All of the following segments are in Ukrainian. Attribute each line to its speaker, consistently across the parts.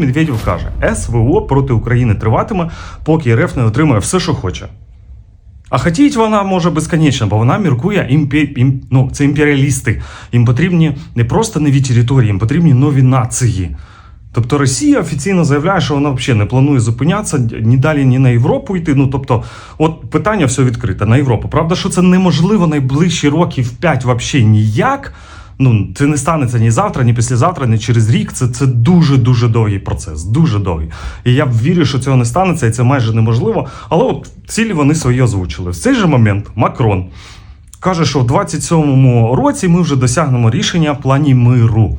Speaker 1: Медведєв каже, СВО проти України триватиме, поки РФ не отримає все, що хоче. А хотіть вона може безконечно, бо вона міркує імпі... ім... ну, це імперіалісти. Їм потрібні не просто нові території, їм потрібні нові нації. Тобто Росія офіційно заявляє, що вона взагалі не планує зупинятися ні далі, ні на Європу йти. Ну тобто, от питання все відкрите на Європу. Правда, що це неможливо найближчі років 5 взагалі ніяк. Ну, це не станеться ні завтра, ні післязавтра, ні через рік. Це, це дуже дуже довгий процес, дуже довгий. І я вірю, що цього не станеться, і це майже неможливо. Але от цілі вони свої озвучили. В цей же момент Макрон каже, що в 27-му році ми вже досягнемо рішення в плані миру.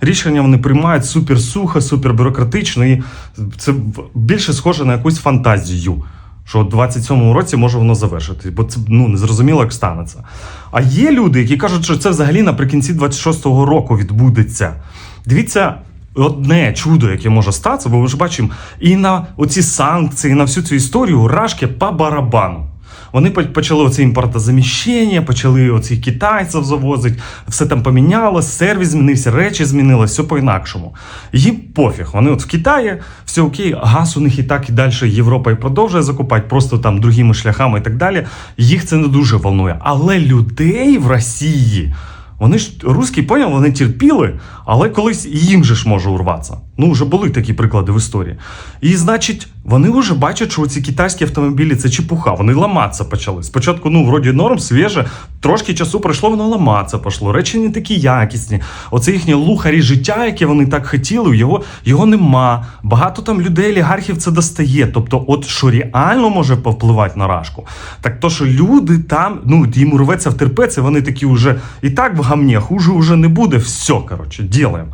Speaker 1: рішення вони приймають супер сухо, супер бюрократично, і це більше схоже на якусь фантазію. Що в 27-му році може воно завершити, бо це ну не зрозуміло, як станеться. А є люди, які кажуть, що це взагалі наприкінці 26-го року відбудеться. Дивіться, одне чудо, яке може статися, бо ми ж бачимо і на оці санкції, і на всю цю історію рашки по барабану. Вони почали оце імпортозаміщення, почали оці китайців завозити, все там помінялось, сервіс змінився, речі змінились, все по-інакшому. Їм пофіг. Вони от в Китаї, все окей, газ у них і так і далі Європа і продовжує закупати, просто там другими шляхами і так далі. Їх це не дуже волнує. Але людей в Росії. Вони ж русські поняв, вони терпіли, але колись їм же ж може урватися. Ну, вже були такі приклади в історії. І значить, вони вже бачать, що ці китайські автомобілі це чепуха, вони ламатися почали. Спочатку, ну, вроді норм, свіже, трошки часу пройшло, воно ламатися пошло. Речі не такі якісні. Оце їхнє лухарі життя, яке вони так хотіли, його, його нема. Багато там людей, олігархів це достає. Тобто, от що реально може повпливати на рашку, так то, що люди там, ну, їм рветься втерпеться, вони такі вже і так в гамні, хуже вже не буде. Все, коротше, ділаємо.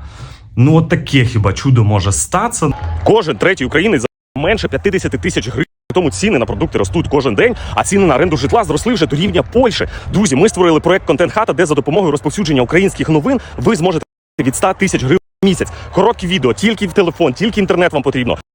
Speaker 1: Ну, от таке хіба чудо може статися.
Speaker 2: Кожен третій українець менше 50 тисяч гривень. Тому ціни на продукти ростуть кожен день, а ціни на оренду житла зросли вже до рівня Польщі. Друзі, ми створили проект Контент Хата, де за допомогою розповсюдження українських новин ви зможете від 100 тисяч гривень в місяць. Короткі відео, тільки в телефон, тільки інтернет вам потрібно.